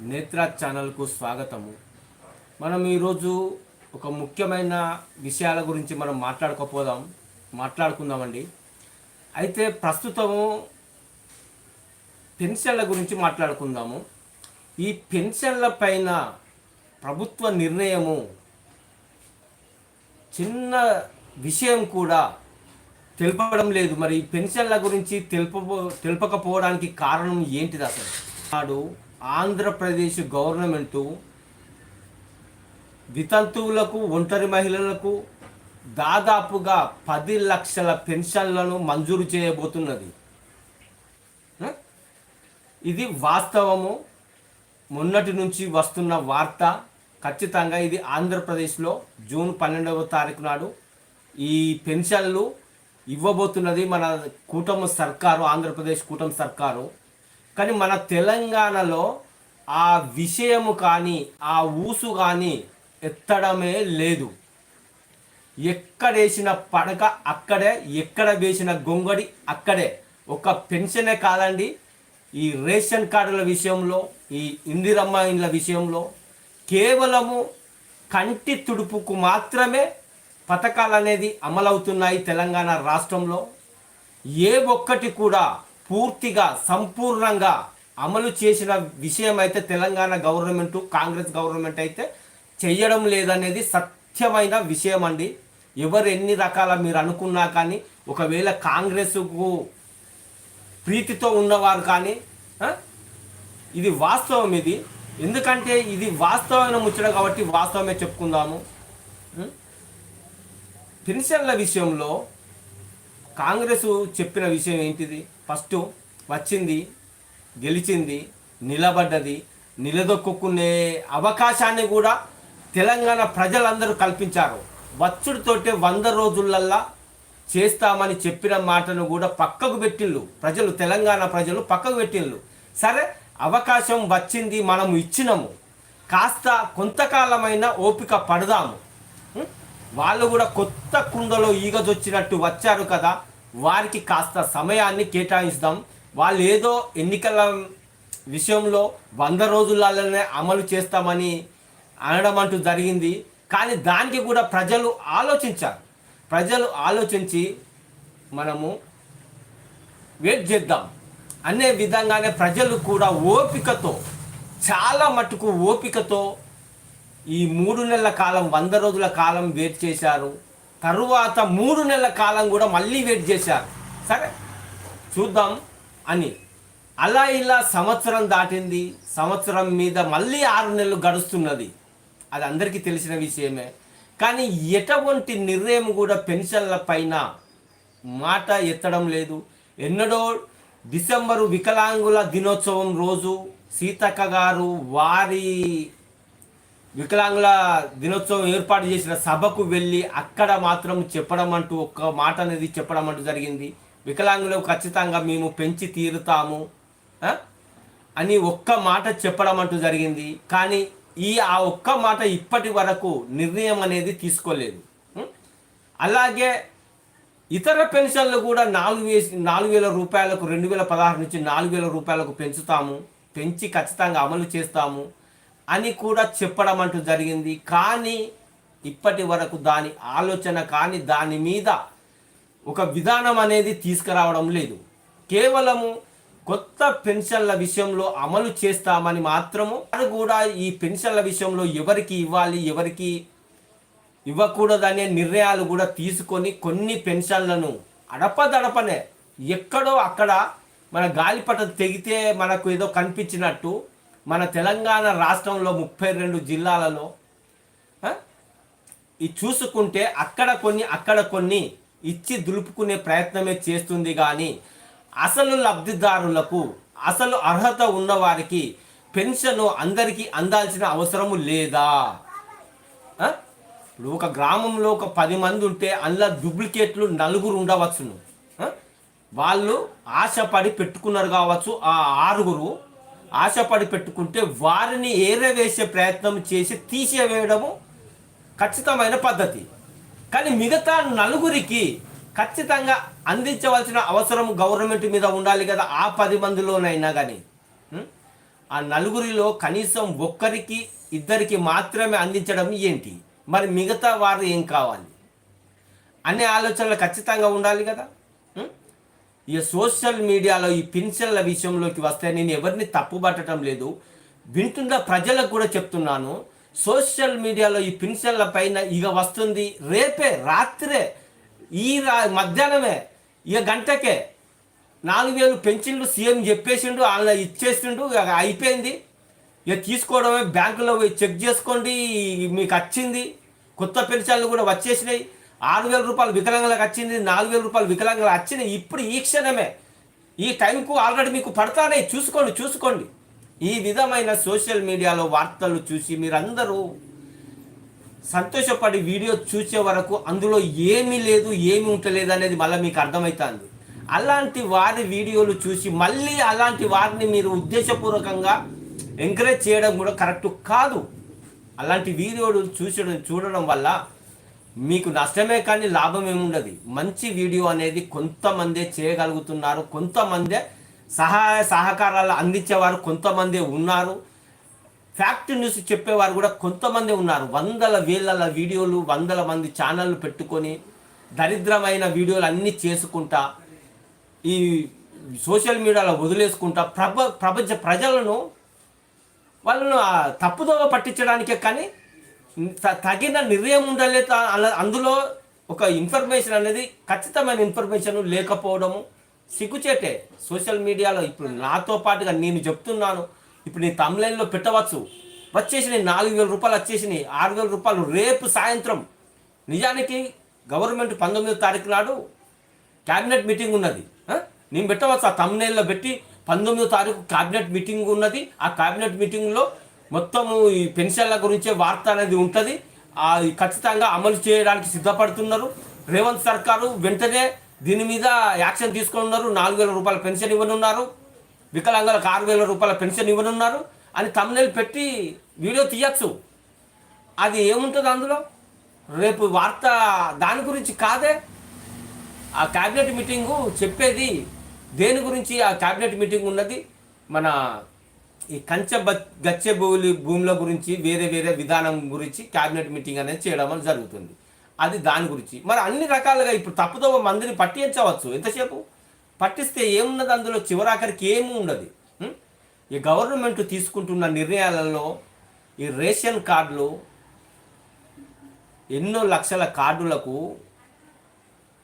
నేత్ర ఛానల్కు స్వాగతము. మనం ఈరోజు ఒక ముఖ్యమైన విషయాల గురించి మనం మాట్లాడుకోపోదాం మాట్లాడుకుందామండి. అయితే ప్రస్తుతము పెన్షన్ల గురించి మాట్లాడుకుందాము. ఈ పెన్షన్ల పైన ప్రభుత్వ నిర్ణయము చిన్న విషయం కూడా తెలపడం లేదు. మరి ఈ పెన్షన్ల గురించి తెలుప తెలుపకపోవడానికి కారణం ఏంటిది అసలు? నాడు ఆంధ్రప్రదేశ్ గవర్నమెంటు వితంతువులకు ఒంటరి మహిళలకు దాదాపుగా పది లక్షల పెన్షన్లను మంజూరు చేయబోతున్నది. ఇది వాస్తవము. మొన్నటి నుంచి వస్తున్న వార్త. ఖచ్చితంగా ఇది ఆంధ్రప్రదేశ్లో జూన్ పన్నెండవ తారీఖు నాడు ఈ పెన్షన్లు ఇవ్వబోతున్నది మన కూటమి సర్కారు ఆంధ్రప్రదేశ్ కూటమి సర్కారు. కానీ మన తెలంగాణలో ఆ విషయము కానీ ఆ ఊసు కానీ ఎత్తడమే లేదు. ఎక్కడేసిన పడక అక్కడే ఎక్కడ వేసిన గొంగడి అక్కడే. ఒక పెన్షనే కాదండి ఈ రేషన్ కార్డుల విషయంలో ఈ ఇందిరమ్మ ఇండ్ల విషయంలో కేవలము కంటి తుడుపుకు మాత్రమే పథకాలు అనేది అమలవుతున్నాయి తెలంగాణ రాష్ట్రంలో. ఏ ఒక్కటి కూడా పూర్తిగా సంపూర్ణంగా అమలు చేసిన విషయం అయితే తెలంగాణ గవర్నమెంట్ కాంగ్రెస్ గవర్నమెంట్ అయితే చెయ్యడం లేదనేది సత్యమైన విషయం అండి ఎవరు ఎన్ని రకాల మీరు అనుకున్నా కానీ ఒకవేళ కాంగ్రెస్కు ప్రీతితో ఉన్నవారు కానీ ఇది వాస్తవం ఇది. ఎందుకంటే ఇది వాస్తవమైన ముచ్చడం కాబట్టి వాస్తవమే చెప్పుకుందాము. పెన్షన్ల విషయంలో కాంగ్రెస్ చెప్పిన విషయం ఏంటిది? ఫస్ట్ వచ్చింది గెలిచింది నిలబడ్డది నిలదొక్కునే అవకాశాన్ని కూడా తెలంగాణ ప్రజలందరూ కల్పించారు. వచ్చుడితోటే వంద రోజులల్లా చేస్తామని చెప్పిన మాటను కూడా పక్కకు పెట్టిళ్ళు. ప్రజలు తెలంగాణ ప్రజలు పక్కకు పెట్టిళ్ళు. సరే అవకాశం వచ్చింది మనము ఇచ్చినాము. కాస్త కొంతకాలమైన ఓపిక పడదాము. వాళ్ళు కూడా కొత్త కుండలో ఈగజొచ్చినట్టు వచ్చారు కదా. వారికి కాస్త సమయాన్ని కేటాయిస్తాం. వాళ్ళు ఏదో ఎన్నికల విషయంలో వంద రోజులలోనే అమలు చేస్తామని అనడం అంటూ జరిగింది. కానీ దానికి కూడా ప్రజలు ఆలోచించారు. ప్రజలు ఆలోచించి మనము వెయిట్ చేద్దాం. అనే విధంగానే ప్రజలు కూడా ఓపికతో చాలా మటుకు ఓపికతో ఈ మూడు నెలల కాలం వంద రోజుల కాలం వెయిట్ చేశారు. తరువాత మూడు నెలల కాలం కూడా మళ్ళీ వెయిట్ చేశారు. సరే చూద్దాం అని. అలా ఇలా సంవత్సరం దాటింది. సంవత్సరం మీద మళ్ళీ ఆరు నెలలు గడుస్తున్నది. అది అందరికీ తెలిసిన విషయమే. కానీ ఎటువంటి నిర్ణయం కూడా పెన్షన్ల పైన మాట ఎత్తడం లేదు. ఎన్నడో డిసెంబరు వికలాంగుల దినోత్సవం రోజు సీతక్క గారు వారి వికలాంగుల దినోత్సవం ఏర్పాటు చేసిన సభకు వెళ్ళి అక్కడ మాత్రం చెప్పడం అంటూ ఒక్క మాట అనేది చెప్పడం అంటూ జరిగింది. వికలాంగులు ఖచ్చితంగా మేము పెంచి తీరుతాము అని ఒక్క మాట చెప్పడం అంటూ జరిగింది. కానీ ఈ ఆ ఒక్క మాట ఇప్పటి వరకు నిర్ణయం అనేది తీసుకోలేదు. అలాగే ఇతర పెన్షన్లు కూడా నాలుగు వేసి నాలుగు వేల రూపాయలకు రెండు వేల పదహారు నుంచి నాలుగు వేల రూపాయలకు పెంచుతాము. పెంచి ఖచ్చితంగా అమలు చేస్తాము. అని కూడా చెప్పడం అంటూ జరిగింది. కానీ ఇప్పటి వరకు దాని ఆలోచన కానీ దాని మీద ఒక విధానం అనేది తీసుకురావడం లేదు. కేవలము కొత్త పెన్షన్ల విషయంలో అమలు చేస్తామని మాత్రము అది కూడా ఈ పెన్షన్ల విషయంలో ఎవరికి ఇవ్వాలి ఎవరికి ఇవ్వకూడదనే నిర్ణయాలు కూడా తీసుకొని కొన్ని పెన్షన్లను అడపదడపనే ఎక్కడో అక్కడ మన గాలిపట తెగితే మనకు ఏదో కనిపించినట్టు మన తెలంగాణ రాష్ట్రంలో ముప్పై రెండు జిల్లాలలో ఇది చూసుకుంటే అక్కడ కొన్ని అక్కడ కొన్ని ఇచ్చి దులుపుకునే ప్రయత్నమే చేస్తుంది కానీ అసలు లబ్ధిదారులకు అసలు అర్హత ఉన్నవారికి పెన్షన్ అందరికీ అందాల్సిన అవసరము లేదా? ఇప్పుడు ఒక గ్రామంలో ఒక పది మంది ఉంటే అందులో డూప్లికేట్లు నలుగురు ఉండవచ్చును. వాళ్ళు ఆశపడి పెట్టుకున్నారు కావచ్చు ఆ ఆరుగురు. ఆశపడి పెట్టుకుంటే వారిని ఏరవేసే ప్రయత్నం చేసి తీసివేయడము ఖచ్చితమైన పద్ధతి. కానీ మిగతా నలుగురికి ఖచ్చితంగా అందించవలసిన అవసరం గవర్నమెంట్ మీద ఉండాలి కదా ఆ పది మందిలోనైనా కానీ ఆ నలుగురిలో కనీసం ఒక్కరికి ఇద్దరికి మాత్రమే అందించడం ఏంటి? మరి మిగతా వారు ఏం కావాలి? అనే ఆలోచనలు ఖచ్చితంగా ఉండాలి కదా. ఈ సోషల్ మీడియాలో ఈ పెన్షన్ల విషయంలోకి వస్తే నేను ఎవరిని తప్పుపట్టడం లేదు. వింటున్న ప్రజలకు కూడా చెప్తున్నాను. సోషల్ మీడియాలో ఈ పెన్షన్ల పైన ఇక వస్తుంది. రేపే రాత్రే ఈ రా మధ్యాహ్నమే ఇక గంటకే నాలుగు వేలు పెన్షన్లు సీఎం చెప్పేసిండు అలా ఇచ్చేసిండు ఇక అయిపోయింది. ఇక తీసుకోవడమే బ్యాంకులో పోయి చెక్ చేసుకోండి మీకు వచ్చింది. కొత్త పెన్షన్లు కూడా వచ్చేసినాయి. ఆరు వేల రూపాయలు వికలాంగులకు వచ్చింది నాలుగు వేల రూపాయలు వికలాంగులకు వచ్చినాయి ఇప్పుడు ఈ క్షణమే ఈ టైంకు ఆల్రెడీ మీకు పడతానే. చూసుకోండి చూసుకోండి. ఈ విధమైన సోషల్ మీడియాలో వార్తలు చూసి మీరందరూ సంతోషపడి వీడియో చూసే వరకు అందులో ఏమీ లేదు ఏమి ఉంటలేదు అనేది మళ్ళీ మీకు అర్థమవుతుంది అలాంటి వారి వీడియోలు చూసి మళ్ళీ అలాంటి వారిని మీరు ఉద్దేశపూర్వకంగా ఎంకరేజ్ చేయడం కూడా కరెక్ట్ కాదు. అలాంటి వీడియోలు చూసడం చూడడం వల్ల మీకు నష్టమే కానీ లాభం ఏముండదు. మంచి వీడియో అనేది కొంతమందే చేయగలుగుతున్నారు కొంతమందే సహాయ సహకారాలు అందించేవారు కొంతమందే ఉన్నారు. ఫ్యాక్ట్ న్యూస్ చెప్పేవారు కూడా కొంతమంది ఉన్నారు. వందల వేల వీడియోలు వందల మంది ఛానళ్ళు పెట్టుకొని దరిద్రమైన వీడియోలు అన్నీ చేసుకుంటా ఈ సోషల్ మీడియాలో వదిలేసుకుంటా ప్రప ప్రపంచ ప్రజలను వాళ్ళను తప్పుదోవ పట్టించడానికే కానీ తగిన నిర్ణయం ఉండలే అందులో ఒక ఇన్ఫర్మేషన్ అనేది ఖచ్చితమైన ఇన్ఫర్మేషన్ లేకపోవడము సిగ్గుచేటే. సోషల్ మీడియాలో ఇప్పుడు నాతో పాటుగా నేను చెప్తున్నాను. ఇప్పుడు నీ తమిళంలో పెట్టవచ్చు. వచ్చేసినాయి నాలుగు వేల రూపాయలు వచ్చేసినాయి. ఆరు వేల రూపాయలు రేపు సాయంత్రం. నిజానికి గవర్నమెంట్ పంతొమ్మిదో తారీఖు నాడు క్యాబినెట్ మీటింగ్ ఉన్నది. నేను పెట్టవచ్చు. ఆ తమ్నేల్లో పెట్టి పంతొమ్మిదో తారీఖు క్యాబినెట్ మీటింగ్ ఉన్నది. ఆ క్యాబినెట్ మీటింగ్లో మొత్తము ఈ పెన్షన్ల గురించే వార్త అనేది ఉంటుంది. అది ఖచ్చితంగా అమలు చేయడానికి సిద్ధపడుతున్నారు. రేవంత్ సర్కారు వెంటనే దీని మీద యాక్షన్ తీసుకున్నారు. నాలుగు వేల రూపాయల పెన్షన్ ఇవ్వనున్నారు. వికలాంగులకు ఆరు వేల రూపాయల పెన్షన్ ఇవ్వనున్నారు. అని తమ్నేల్ పెట్టి వీడియో తీయచ్చు. అది ఏముంటుంది అందులో? రేపు వార్త దాని గురించి కాదే. ఆ క్యాబినెట్ మీటింగు చెప్పేది దేని గురించి ఆ క్యాబినెట్ మీటింగ్ ఉన్నది? మన ఈ కంచె బ- గచ్చే భూములు భూముల గురించి వేరే వేరే విధానం గురించి క్యాబినెట్ మీటింగ్ అనేది చేయడం జరుగుతుంది. అది దాని గురించి. మరి అన్ని రకాలుగా ఇప్పుడు తప్పుతో మందిని పట్టించవచ్చు. ఎంతసేపు? పట్టిస్తే ఏమున్నది అందులో? చివరాఖరికి ఏమీ ఉండదు. ఈ గవర్నమెంట్ తీసుకుంటున్న నిర్ణయాలలో ఈ రేషన్ కార్డులు ఎన్నో లక్షల కార్డులకు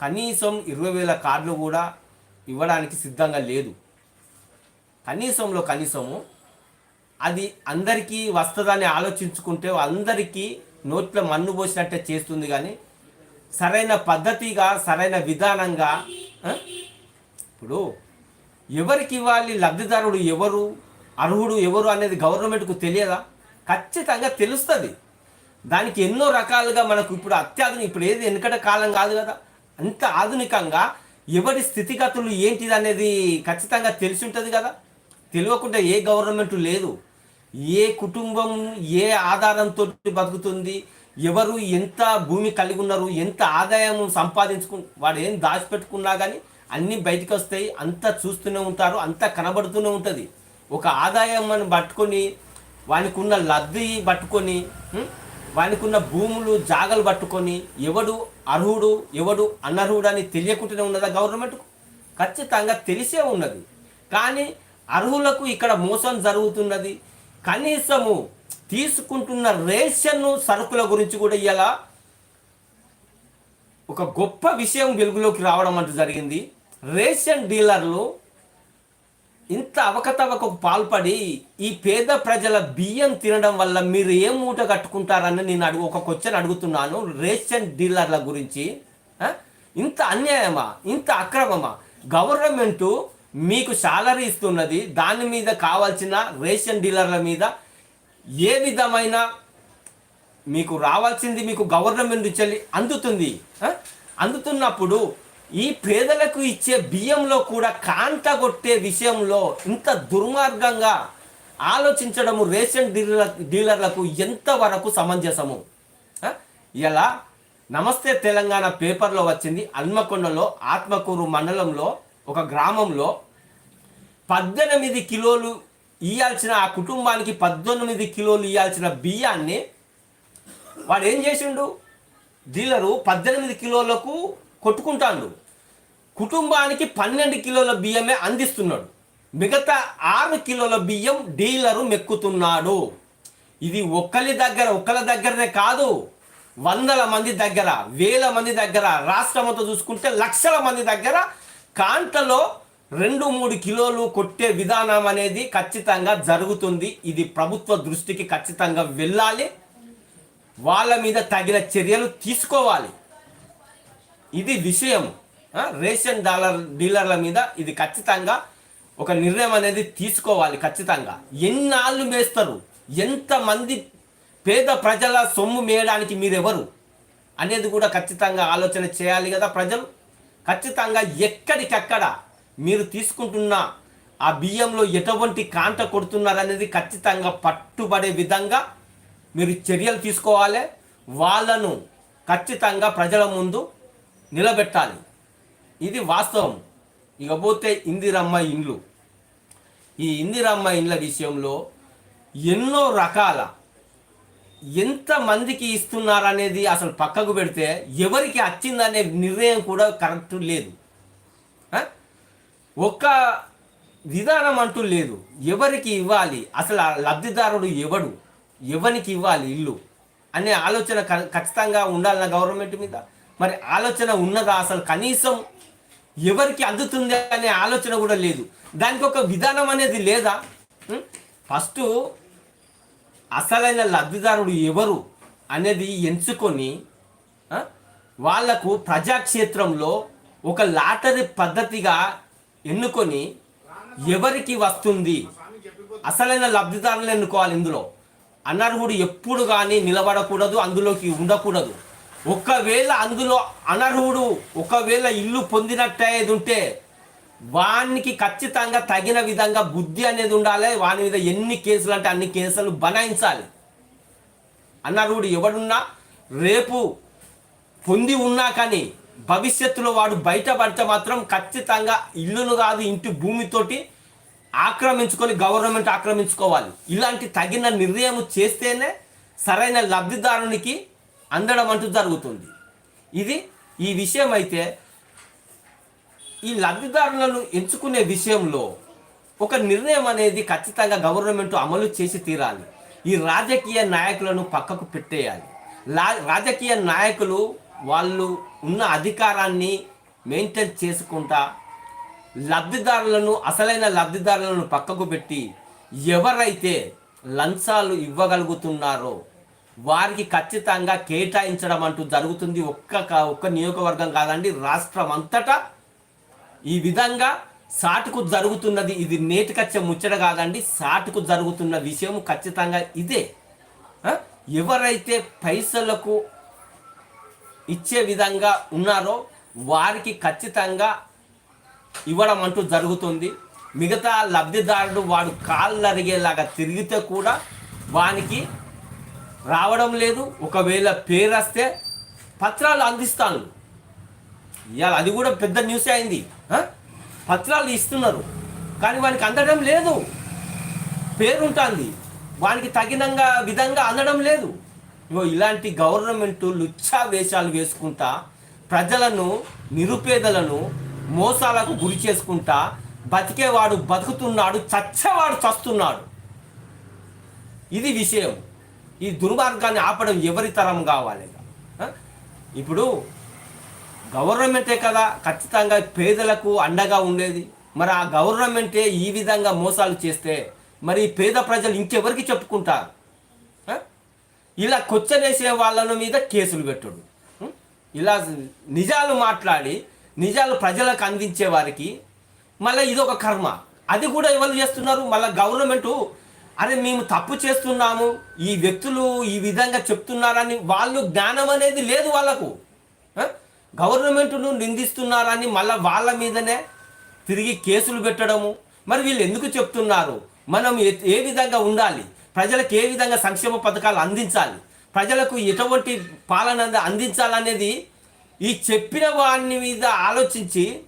కనీసం ఇరవై వేల కార్డులు కూడా ఇవ్వడానికి సిద్ధంగా లేదు. కనీసంలో కనీసము అది అందరికీ వస్తుందని ఆలోచించుకుంటే అందరికీ నోట్లో మన్ను పోసినట్టే చేస్తుంది కానీ సరైన పద్ధతిగా సరైన విధానంగా ఇప్పుడు ఎవరికి ఇవ్వాలి లబ్ధిదారుడు ఎవరు అర్హుడు ఎవరు అనేది గవర్నమెంట్కు తెలియదా? ఖచ్చితంగా తెలుస్తుంది. దానికి ఎన్నో రకాలుగా మనకు ఇప్పుడు అత్యాధునిక ఇప్పుడు ఏది వెనుకట కాలం కాదు కదా. అంత ఆధునికంగా ఎవరి స్థితిగతులు ఏంటిది అనేది ఖచ్చితంగా తెలిసి ఉంటుంది కదా. తెలియకుండా ఏ గవర్నమెంట్ లేదు. ఏ కుటుంబం ఏ ఆధారంతో బతుకుతుంది ఎవరు ఎంత భూమి కలిగి ఉన్నారు ఎంత ఆదాయం సంపాదించుకు వాడు ఏం దాచిపెట్టుకున్నా కానీ అన్నీ బయటకు వస్తాయి అంతా చూస్తూనే ఉంటారు అంతా కనబడుతూనే ఉంటుంది. ఒక ఆదాయం అని పట్టుకొని వానికి ఉన్న లబ్ధి పట్టుకొని వానికి ఉన్న భూములు జాగలు పట్టుకొని ఎవడు అర్హుడు ఎవడు అనర్హుడు అని తెలియకుండానే ఉన్నదా గవర్నమెంట్కు? ఖచ్చితంగా తెలిసే ఉన్నది. కానీ అర్హులకు ఇక్కడ మోసం జరుగుతున్నది కనీసము తీసుకుంటున్న రేషన్ సరుకుల గురించి కూడా ఇలా ఒక గొప్ప విషయం వెలుగులోకి రావడం అంటూ జరిగింది. రేషన్ డీలర్లు ఇంత అవకతవకకు పాల్పడి ఈ పేద ప్రజల బియ్యం తినడం వల్ల మీరు ఏం మూట కట్టుకుంటారని నేను అడుగు ఒక క్వశ్చన్ అడుగుతున్నాను. రేషన్ డీలర్ల గురించి ఇంత అన్యాయమా? ఇంత అక్రమమా? గవర్నమెంటు మీకు శాలరీ ఇస్తున్నది దాని మీద కావాల్సిన రేషన్ డీలర్ల మీద ఏ విధమైన మీకు రావాల్సింది మీకు గవర్నమెంట్ నుంచి అందుతుంది అందుతున్నప్పుడు ఈ పేదలకు ఇచ్చే బియ్యంలో కూడా కాంట కొట్టే విషయంలో ఇంత దుర్మార్గంగా ఆలోచించడము రేషన్ డీలర్ డీలర్లకు ఎంతవరకు సమంజసము ఇలా నమస్తే తెలంగాణ పేపర్లో వచ్చింది హన్మకొండలో ఆత్మకూరు మండలంలో ఒక గ్రామంలో పద్దెనిమిది కిలోలు ఇవ్వాల్సిన ఆ కుటుంబానికి పద్దెనిమిది కిలోలు ఇవ్వాల్సిన బియ్యాన్ని వాడు ఏం చేసిండు? డీలరు పద్దెనిమిది కిలోలకు కొట్టుకుంటాడు. కుటుంబానికి పన్నెండు కిలోల బియ్యమే అందిస్తున్నాడు. మిగతా ఆరు కిలోల బియ్యం డీలరు మెక్కుతున్నాడు. ఇది ఒక్కరి దగ్గర ఒక్కరి దగ్గరనే కాదు వందల మంది దగ్గర వేల మంది దగ్గర రాష్ట్రమంతా చూసుకుంటే లక్షల మంది దగ్గర కాంతలో రెండు మూడు కిలోలు కొట్టే విధానం అనేది ఖచ్చితంగా జరుగుతుంది. ఇది ప్రభుత్వ దృష్టికి ఖచ్చితంగా వెళ్ళాలి. వాళ్ళ మీద తగిన చర్యలు తీసుకోవాలి. ఇది విషయం రేషన్ డాలర్ డీలర్ల మీద ఇది ఖచ్చితంగా ఒక నిర్ణయం అనేది తీసుకోవాలి ఖచ్చితంగా. ఎన్నాళ్ళు మేస్తారు? ఎంతమంది పేద ప్రజల సొమ్ము మేయడానికి మీరెవరు? అనేది కూడా ఖచ్చితంగా ఆలోచన చేయాలి కదా ప్రజలు. ఖచ్చితంగా ఎక్కడికక్కడ మీరు తీసుకుంటున్న ఆ బియ్యంలో ఎటువంటి కాంట కొడుతున్నారనేది ఖచ్చితంగా పట్టుబడే విధంగా మీరు చర్యలు తీసుకోవాలి. వాళ్ళను ఖచ్చితంగా ప్రజల ముందు నిలబెట్టాలి. ఇది వాస్తవం. ఇకపోతే ఇందిరమ్మ ఇండ్లు. ఈ ఇందిరమ్మ ఇండ్ల విషయంలో ఎన్నో రకాల ఎంతమందికి ఇస్తున్నారనేది అసలు పక్కకు పెడితే ఎవరికి వచ్చిందనే నిర్ణయం కూడా కరెక్ట్ లేదు. ఒక్క విధానం అంటూ లేదు. ఎవరికి ఇవ్వాలి? అసలు లబ్ధిదారుడు ఎవడు? ఎవరికి ఇవ్వాలి ఇల్లు? అనే ఆలోచన క- ఖచ్చితంగా ఉండాలన్న గవర్నమెంట్ మీద. మరి ఆలోచన ఉన్నదా? అసలు కనీసం ఎవరికి అందుతుంది అనే ఆలోచన కూడా లేదు. దానికి ఒక విధానం అనేది లేదా? ఫస్ట్ అసలైన లబ్ధిదారుడు ఎవరు అనేది ఎంచుకొని వాళ్ళకు ప్రజాక్షేత్రంలో ఒక లాటరీ పద్ధతిగా ఎన్నుకొని ఎవరికి వస్తుంది? అసలైన లబ్ధిదారులు ఎన్నుకోవాలి ఇందులో. అనర్హుడు ఎప్పుడు కానీ నిలబడకూడదు అందులోకి ఉండకూడదు. ఒకవేళ అందులో అనర్హుడు ఒకవేళ ఇల్లు పొందినట్టేది ఉంటే వానికి ఖచ్చితంగా తగిన విధంగా బుద్ధి అనేది ఉండాలి. వాని మీద ఎన్ని కేసులు అంటే అన్ని కేసులు బనాయించాలి. అనర్హుడు ఎవడున్నా రేపు పొంది ఉన్నా కానీ భవిష్యత్తులో వాడు బయటపడితే మాత్రం ఖచ్చితంగా ఇల్లును కాదు ఇంటి భూమితోటి ఆక్రమించుకొని గవర్నమెంట్ ఆక్రమించుకోవాలి. ఇలాంటి తగిన నిర్ణయం చేస్తేనే సరైన లబ్ధిదారునికి అందడం అంటూ జరుగుతుంది. ఇది ఈ విషయం అయితే ఈ లబ్ధిదారులను ఎంచుకునే విషయంలో ఒక నిర్ణయం అనేది ఖచ్చితంగా గవర్నమెంట్ అమలు చేసి తీరాలి. ఈ రాజకీయ నాయకులను పక్కకు పెట్టేయాలి. లా రాజకీయ నాయకులు వాళ్ళు ఉన్న అధికారాన్ని మెయింటైన్ చేసుకుంటా లబ్ధిదారులను అసలైన లబ్ధిదారులను పక్కకు పెట్టి ఎవరైతే లంచాలు ఇవ్వగలుగుతున్నారో వారికి ఖచ్చితంగా కేటాయించడం అంటూ జరుగుతుంది. ఒక్క ఒక్క నియోజకవర్గం కాదండి రాష్ట్రం అంతటా ఈ విధంగా సాటుకు జరుగుతున్నది ఇది నేటికచ్చే ముచ్చట కాదండి. సాటుకు జరుగుతున్న విషయం ఖచ్చితంగా ఇదే. ఎవరైతే పైసలకు ఇచ్చే విధంగా ఉన్నారో వారికి ఖచ్చితంగా ఇవ్వడం అంటూ జరుగుతుంది. మిగతా లబ్ధిదారుడు వాడు కాళ్ళు అరిగేలాగా తిరిగితే కూడా వానికి రావడం లేదు. ఒకవేళ పేరు వస్తే పత్రాలు అందిస్తాను. ఇవాళ అది కూడా పెద్ద న్యూస్ అయింది పత్రాలు ఇస్తున్నారు. కానీ వానికి అందడం లేదు. పేరుంటుంది. వానికి తగినంగా విధంగా అందడం లేదు. ఇగో ఇలాంటి గవర్నమెంట్ లుచ్చా వేషాలు వేసుకుంటా ప్రజలను నిరుపేదలను మోసాలకు గురి చేసుకుంటా బతికేవాడు బతుకుతున్నాడు చచ్చేవాడు చస్తున్నాడు. ఇది విషయం. ఈ దుర్మార్గాన్ని ఆపడం ఎవరి తరం కావాలి? ఇప్పుడు గవర్నమెంటే కదా ఖచ్చితంగా పేదలకు అండగా ఉండేది. మరి ఆ గవర్నమెంటే ఈ విధంగా మోసాలు చేస్తే మరి పేద ప్రజలు ఇంకెవరికి చెప్పుకుంటారు? ఇలా కొచ్చనేసే వాళ్ళను మీద కేసులు పెట్టుడు. ఇలా నిజాలు మాట్లాడి నిజాలు ప్రజలకు అందించే వారికి మళ్ళీ ఇదొక కర్మ. అది కూడా ఎవరు చేస్తున్నారు? మళ్ళీ గవర్నమెంటు. అరే మేము తప్పు చేస్తున్నాము. ఈ వ్యక్తులు ఈ విధంగా చెప్తున్నారని వాళ్ళు జ్ఞానం అనేది లేదు వాళ్ళకు. గవర్నమెంట్ను నిందిస్తున్నారని మళ్ళీ వాళ్ళ మీదనే తిరిగి కేసులు పెట్టడము. మరి వీళ్ళు ఎందుకు చెప్తున్నారు? మనం ఏ- విధంగా ఉండాలి? ప్రజలకు ఏ విధంగా సంక్షేమ పథకాలు అందించాలి? ప్రజలకు ఎటువంటి పాలన అందించాలనేది ఈ చెప్పిన వాడిని మీద ఆలోచించి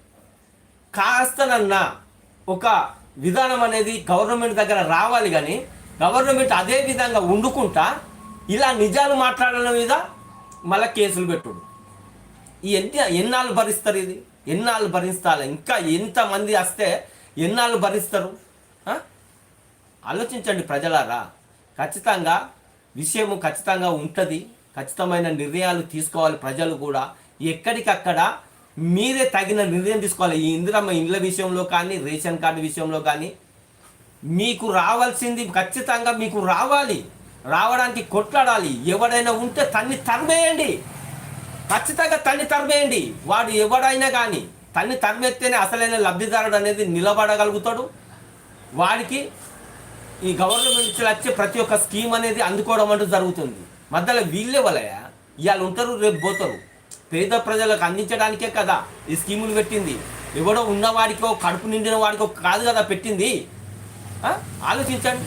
కాస్తనన్న ఒక విధానం అనేది గవర్నమెంట్ దగ్గర రావాలి కానీ గవర్నమెంట్ అదే విధంగా ఉండుకుంటా ఇలా నిజాలు మాట్లాడడం మీద మళ్ళీ కేసులు పెట్టుడు. ఈ ఎంత ఎన్నాళ్ళు భరిస్తారు ఇది? ఎన్నాళ్ళు భరిస్తారు ఇంకా ఎంతమంది వస్తే ఎన్నాళ్ళు భరిస్తారు? ఆలోచించండి ప్రజలారా. ఖచ్చితంగా విషయము ఖచ్చితంగా ఉంటుంది. ఖచ్చితమైన నిర్ణయాలు తీసుకోవాలి ప్రజలు కూడా. ఎక్కడికక్కడ మీరే తగిన నిర్ణయం తీసుకోవాలి. ఈ ఇందిరమ్మ ఇండ్ల విషయంలో కానీ రేషన్ కార్డు విషయంలో కానీ మీకు రావాల్సింది ఖచ్చితంగా మీకు రావాలి. రావడానికి కొట్లాడాలి. ఎవడైనా ఉంటే తన్ని తరిమేయండి. ఖచ్చితంగా తన్ని తరిమేయండి వాడు ఎవడైనా కానీ తన్ని తరిమెత్తేనే అసలైన లబ్ధిదారుడు అనేది నిలబడగలుగుతాడు. వాడికి ఈ గవర్నమెంట్ నుంచి వచ్చే ప్రతి ఒక్క స్కీమ్ అనేది అందుకోవడం అంటూ జరుగుతుంది. మధ్యలో వీళ్ళే వలయ? ఇవాళ ఉంటారు రేపు పోతారు. పేద ప్రజలకు అందించడానికే కదా ఈ స్కీములు పెట్టింది. ఎవడో ఉన్నవాడికో కడుపు నిండిన వాడికో కాదు కదా పెట్టింది. ఆలోచించండి.